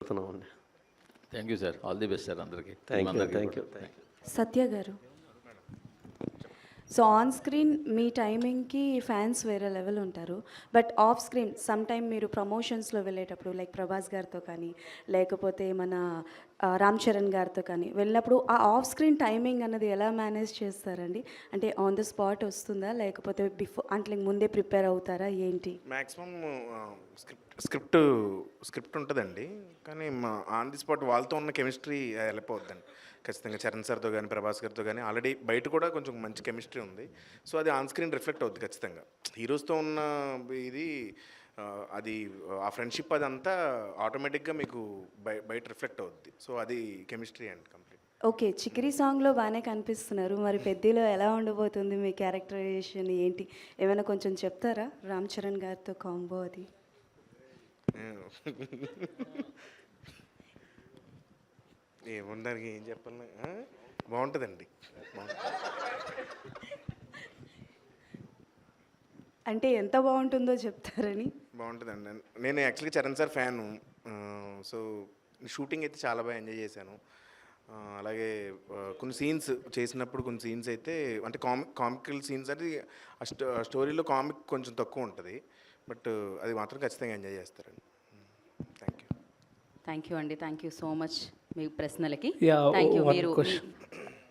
కోరుతున్నామండి thank you sir all the best sir అందరికీ. Thank you thank you కూడా. Thank you Satya garu. So on screen మీ టైమింగ్కి fans వేరే level ఉంటారు. But off screen some time మీరు ప్రమోషన్స్లో వెళ్ళేటప్పుడు like Prabhas గారితో కానీ లేకపోతే మన రామ్ చరణ్ గారితో కానీ వెళ్ళినప్పుడు ఆ ఆఫ్ స్క్రీన్ టైమింగ్ అన్నది ఎలా మేనేజ్ చేస్తారండి? అంటే ఆన్ ద స్పాట్ వస్తుందా? లేకపోతే బిఫోర్ అంటే ముందే ప్రిపేర్ అవుతారా? ఏంటి? మ్యాక్సిమం స్క్రిప్ట్ స్క్రిప్ట్ స్క్రిప్ట్ ఉంటుందండి. కానీ మా ఆన్ ది స్పాట్ వాళ్ళతో ఉన్న కెమిస్ట్రీ వెళ్ళిపోద్దండి ఖచ్చితంగా చరణ్ సార్తో కానీ ప్రభాస్ గారితో కానీ ఆల్రెడీ బయట కూడా కొంచెం మంచి కెమిస్ట్రీ ఉంది. సో అది ఆన్ స్క్రీన్ రిఫ్లెక్ట్ అవుద్ది ఖచ్చితంగా. హీరోస్తో ఉన్న ఇది అది ఆ ఫ్రెండ్షిప్ అదంతా ఆటోమేటిక్గా మీకు బయ బయట రిఫ్లెక్ట్ అవుద్ది. సో అది కెమిస్ట్రీ అండి కంప్లీట్ ఓకే చికిరి సాంగ్లో బాగానే కనిపిస్తున్నారు. మరి పెద్దలో ఎలా ఉండబోతుంది మీ క్యారెక్టరైజేషన్ ఏంటి? ఏమైనా కొంచెం చెప్తారా? రామ్ చరణ్ గారితో కాంబో అది. ఏముండడానికి ఏం చెప్పాలి? బాగుంటుందండి. బాగుంటుంది అంటే ఎంత బాగుంటుందో చెప్తారని. బాగుంటుందండి. నేను- నేను యాక్చువల్గా Charan sir fan. So shooting అయితే చాలా బాగా ఎంజాయ్ చేశాను. అలాగే కొన్ని సీన్స్ చేసినప్పుడు కొన్ని సీన్స్ అయితే అంటే కామిక్ కామికల్ సీన్స్ అంటే ఆ స్టో స్టోరీలో కామిక్ కొంచెం తక్కువ ఉంటుంది. బట్ అది మాత్రం ఖచ్చితంగా ఎంజాయ్ చేస్తారండి. Thank you. థ్యాంక్ యూ అండి. థ్యాంక్ యూ సో మచ్ మీ ప్రశ్నలకి. థ్యాంక్ యూ మీరు.